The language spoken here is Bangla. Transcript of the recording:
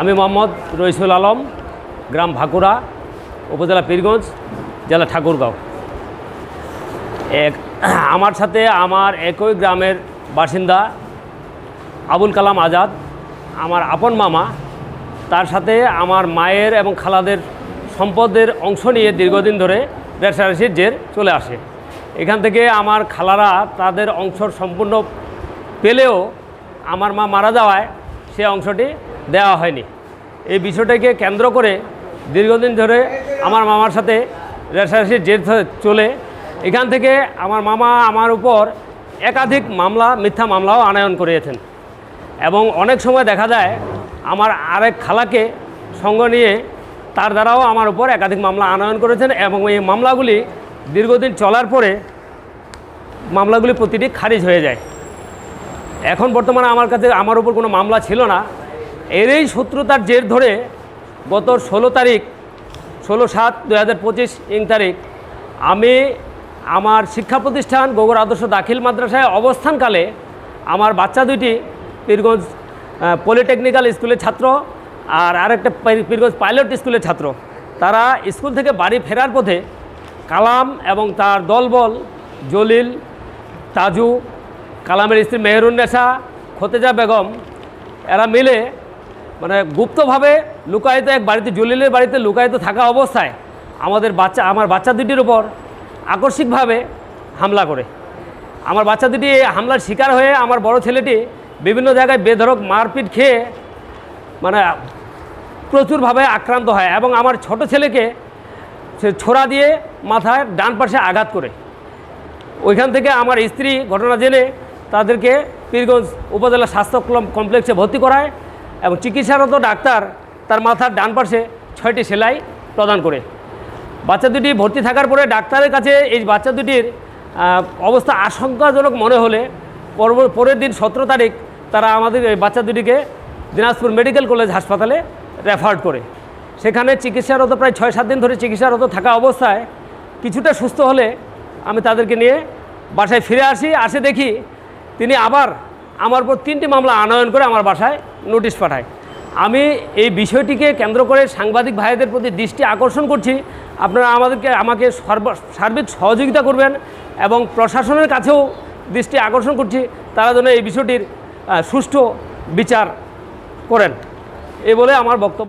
আমি মোহাম্মদ রইসুল আলম, গ্রাম ভাকুড়া, উপজেলা পীরগঞ্জ, জেলা ঠাকুরগাঁও। এক, আমার সাথে আমার একই গ্রামের বাসিন্দা আবুল কালাম আজাদ, আমার আপন মামা, তার সাথে আমার মায়ের এবং খালাদের সম্পদের অংশ নিয়ে দীর্ঘদিন ধরে রেশারেশির জের চলে আসে। এখান থেকে আমার খালারা তাদের অংশ সম্পূর্ণ পেলেও আমার মা মারা যাওয়ায় সে অংশটি দেওয়া হয়নি। এই বিষয়টাকে কেন্দ্র করে দীর্ঘদিন ধরে আমার মামার সাথে রেশারেশির জের চলে। এখান থেকে আমার মামা আমার উপর একাধিক মামলা, মিথ্যা মামলাও আনায়ন করিয়েছেন। এবং অনেক সময় দেখা যায় আমার আরেক খালাকে সঙ্গ নিয়ে তার দ্বারাও আমার উপর একাধিক মামলা আনয়ন করেছেন এবং এই মামলাগুলি দীর্ঘদিন চলার পরে মামলাগুলি প্রতিটি খারিজ হয়ে যায়। এখন বর্তমানে আমার কাছে, আমার উপর কোনো মামলা ছিল না। এরই শত্রুতার জের ধরে গত ষোলো তারিখ, ষোলো সাত দু হাজার পঁচিশ ইং তারিখ, আমি আমার শিক্ষা প্রতিষ্ঠান গোবর আদর্শ দাখিল মাদ্রাসায় অবস্থানকালে আমার বাচ্চা দুইটি পীরগঞ্জ পলিটেকনিক্যাল স্কুলের ছাত্র আর আরেকটা পীর- পীরগঞ্জ পাইলট স্কুলের ছাত্র। তারা স্কুল থেকে বাড়ি ফেরার পথে কালাম এবং তার দলবল জলিল, তাজু, কালামের স্ত্রী মেহরুন্নেসা খতেজা বেগম, এরা মিলে মানে গুপ্তভাবে লুকায়িত এক বাড়িতে, জলিলের বাড়িতে লুকায়িত থাকা অবস্থায় আমাদের বাচ্চা, আমার বাচ্চা দুটির উপর আকস্মিকভাবে হামলা করে। আমার বাচ্চা দুটি হামলার শিকার হয়ে আমার বড় ছেলেটি বিভিন্ন জায়গায় বেধরক মারপিট খেয়ে মানে প্রচুরভাবে আক্রান্ত হয় এবং আমার ছোট ছেলেকে সে ছোড়া দিয়ে মাথায় ডান পাশে আঘাত করে। ওইখান থেকে আমার স্ত্রী ঘটনা জেনে তাদেরকে পীরগঞ্জ উপজেলা স্বাস্থ্য কমপ্লেক্সে ভর্তি করায়। এবং চিকিৎসারত ডাক্তার তার মাথার ডান পাশে ছয়টি সেলাই প্রদান করে। বাচ্চা দুটি ভর্তি থাকার পরে ডাক্তারের কাছে এই বাচ্চা দুটির অবস্থা আশঙ্কাজনক মনে হলে পরের দিন সতেরো তারিখ তারা আমাদের এই বাচ্চা দুটিকে দিনাজপুর মেডিকেল কলেজ হাসপাতালে রেফার করে। সেখানে চিকিৎসারত প্রায় ছয় সাত দিন ধরে চিকিৎসারত থাকা অবস্থায় কিছুটা সুস্থ হলে আমি তাদেরকে নিয়ে বাসায় ফিরে আসি। আসে দেখি তিনি আবার আমার উপর তিনটি মামলা আনয়ন করে আমার বাসায় নোটিশ পাঠায়। আমি এই বিষয়টিকে কেন্দ্র করে সাংবাদিক ভাইদের প্রতি দৃষ্টি আকর্ষণ করছি। আপনারা আমাদেরকে, আমাকে সর্ব, সার্বিক সহযোগিতা করবেন এবং প্রশাসনের কাছেও দৃষ্টি আকর্ষণ করছি। তারা যেন এই বিষয়টির সুষ্ঠু বিচার করেন। এ বলে আমার বক্তব্য।